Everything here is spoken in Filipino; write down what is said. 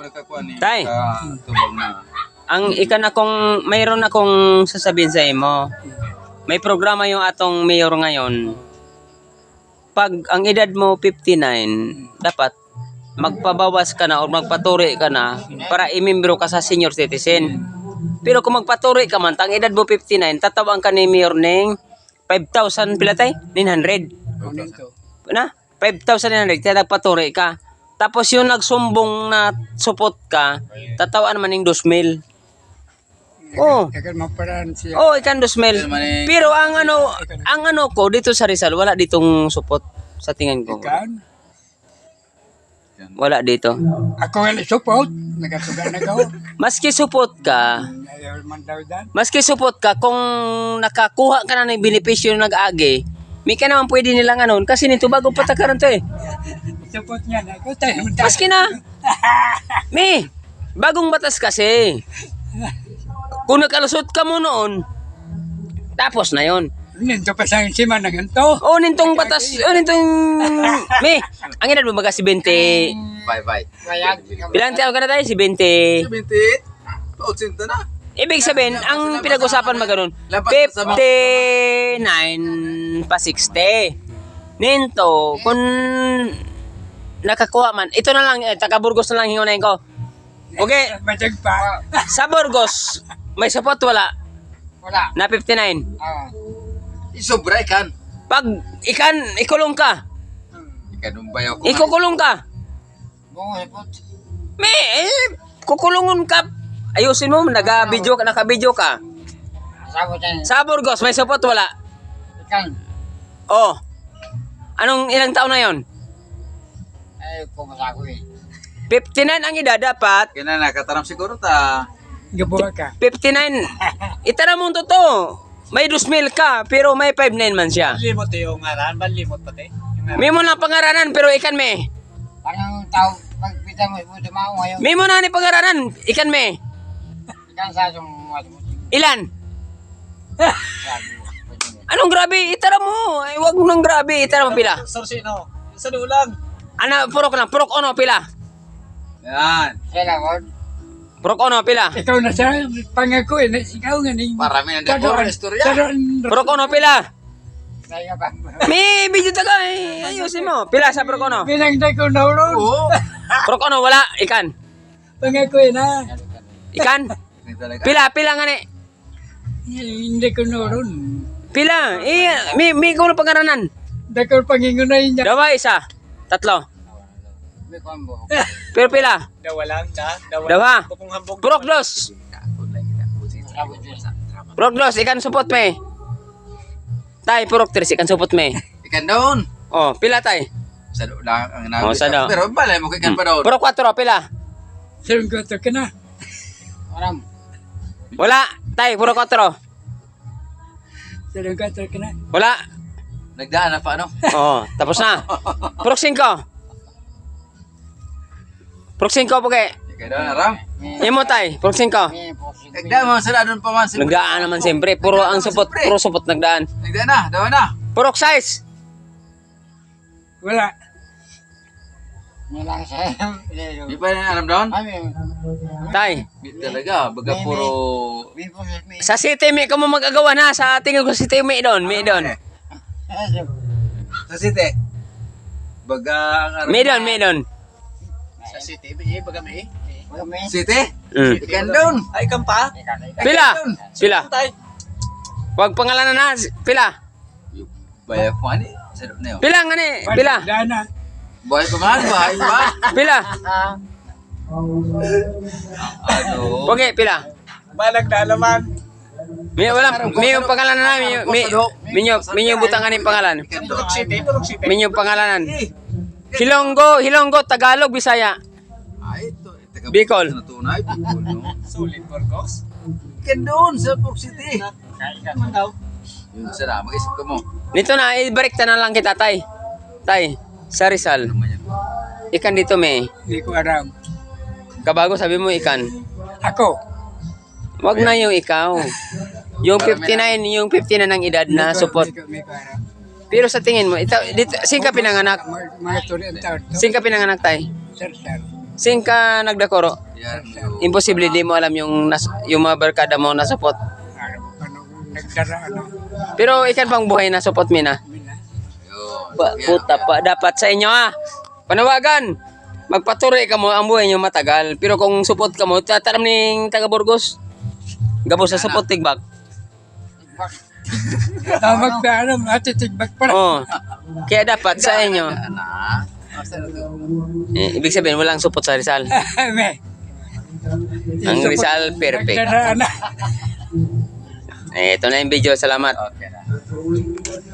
ko nakakuha ni. Tay. Sa tubag na. Ang ikan akong mayroon akong sasabihin sa imo. May programa yung atong mayor ngayon. Pag ang edad mo 59, dapat magpabawas ka na o magpaturi ka na para imimbro ka sa senior citizen. Pero kung magpaturi ka man, tang edad mo 59, tatawang ka ni mayor ning 5,000 pila tay? 900. Na? 5,900, kaya nagpaturi ka. Tapos yung nagsumbong na support ka, tatawaan man ning 2,000. Oh. Akan maparan siya. Oh, ikan 2,000. Pero ang ano, ang ano ko dito sa Rizal, wala ditong support sa tingin ko. Kan? Wala dito. Ako wala support. Nagatugan na ko. Maski support ka, Ayaw man daw dan. maski support ka, kung nakakuha ka na ng benepisyo ng nag-agi, may ka naman pwede nilang anon kasi nito bago patakaran to eh. Support niya na. Ikaw tayo. Maski na. Me, bagong batas kasi. Kung nakalusot ka mo noon, tapos na yon. Ninto pa sa sima na ganito. O, nintong batas, o, nintong, me, ang edad mo baga si 20, Bye bye. bilang taon ka na tayo? Si 20. 78. Pautsinta na. Ibig sabihin, ang pinag-usapan maganon, 59 pa 60. Ninto, kung nakakuha man, ito na lang, eh, taga Burgos na lang hingunayin ko. Okay, Matag pa. sa Burgos, may support wala, Wala. na 59. Ah. Isobra ikan. Pag ikan, ikulong ka, Ikan umbayaw ko. ikukulong ka. Bungo support. Me, eh, kukulungon ka. Ayusin mo, naka-video ka, naka-video ka. Sabot yan. Sa Burgos, may support wala. Ikan. Oh. Anong ilang taon na yon? Ay, pumunta ako eh. 59 ang edad dapat. Kaya na nakataram siguro ta. Gabuha ka. 59. Itara mo to. May 2,000 ka, pero may 5,9 man siya. Limot yung ngaran, malimot pati. Yung. May mo lang pangaranan, pero ikan me. Parang tao, pagpita mo, ito mao ngayon. May mo na ni pangaranan, ikan me. Ikan sa mga tumutin. Ilan? Anong grabe? Itara mo. Ay, wag mo nang grabe. Itara mo pila. Sorsi, no? Sa dulang. Ana, purok lang. Purok ono, pila. Yan. Sila ko. Purok ono, pila. Ikaw na sa pangako eh. na- Ikaw nga ning. Parami ng dekor, istorya. Purok ono, pila. May video taga. eh. Ayusin mo. Pila sa purok ono. Pinangday ko na ulo. Oo. Purok ono, wala. Ikan. Pangako eh na. Ikan. Pila, pila nga ni. Hindi ko na ulo. Pila. Eh, may, may kulo pangaranan. Dakor pangingunay niya. Dawa isa. Tatlo. May kombo. Pero pila. Dawa lang, da. Dawa. Dawa. Purok dos. Ikan supot me. Tay, purok tres. Ikan supot me. Ikan doon. Oh, pila tay. Sa lang ang Oh, sa do. Pero balay mo ikan pa doon. Purok kwatro. Pila. Saan ko ito ka na? Aram. Wala. Tay, purok kwatro. Saan ko ito ka na? Wala. Nagdaan na pa ano? Oh, tapos na. Purok singko. Purok singko po kay. Ikan doon aram. Imo tay. May posing. Nagdaan mo sa doon pa man. si- Nagdaan naman siyempre. Puro ang supot. Puro supot nagdaan. Nagdaan na. Dawa na. Purok size. Wala. Wala sa Di pa na aram doon? Tay. Di talaga. Baga puro... May. May. Sa city mi ka mo magagawa na sa tingin ko city mi doon, mi doon. Sa city. Baga ang doon, mi doon. Sa city, eh, baga may. May. City? Mm. Ikan doon. Ay, kampa. Pila. Pila. Tay. Wag pangalanan na. Pila. Bayar ko ani. Sa doon na yun. Pila nga ni. Pila. Buhay pa man. Buhay pa. Pila. Ano? Okay, pila. Balag na naman. Mi wala mi yung pangalanan na mi mi mi nyo mi nyo butang ani pangalan. Purok city, purok city. Mi nyo pangalanan. Hilonggo, Hilonggo, Tagalog, Bisaya. Ay, ito. Bicol. Na tunay. Bicol, no? Sulit, Burgos. Ikan doon sa Purok City. Man daw. Yun sana. Mag-isip ka mo. Nito na, ibalik na lang kita, tay. Tay, sa Rizal. Ano? Ikan dito, may. Hindi ko aram. Kabago sabi mo, ikan. Ako. Wag na yung ikaw. Yung 59, yung 59 ng edad na support. Aram. Pero sa tingin mo, ito, dito, sing ka pinanganak. Sing ka pinanganak, tay. Sing ka nagdakoro. Imposible di mo alam yung nas, yung mga barkada mo na support. Ano ano. Pero ikan pang buhay na support mi na. Mina. Pa, puta pa dapat sa inyo ah. Panawagan. Magpatuloy ka mo ang buhay nyo matagal. Pero kung support ka mo, tataram ning taga Burgos. Gabo sa support tigbak. Tawag na ano, matitigbag pa rin. Oh. Kaya dapat sa inyo. Eh, ibig sabihin walang support sa Rizal. May. Ang Rizal perfect. Nagdaraan na. Eh, ito na yung video. Salamat. Okay na.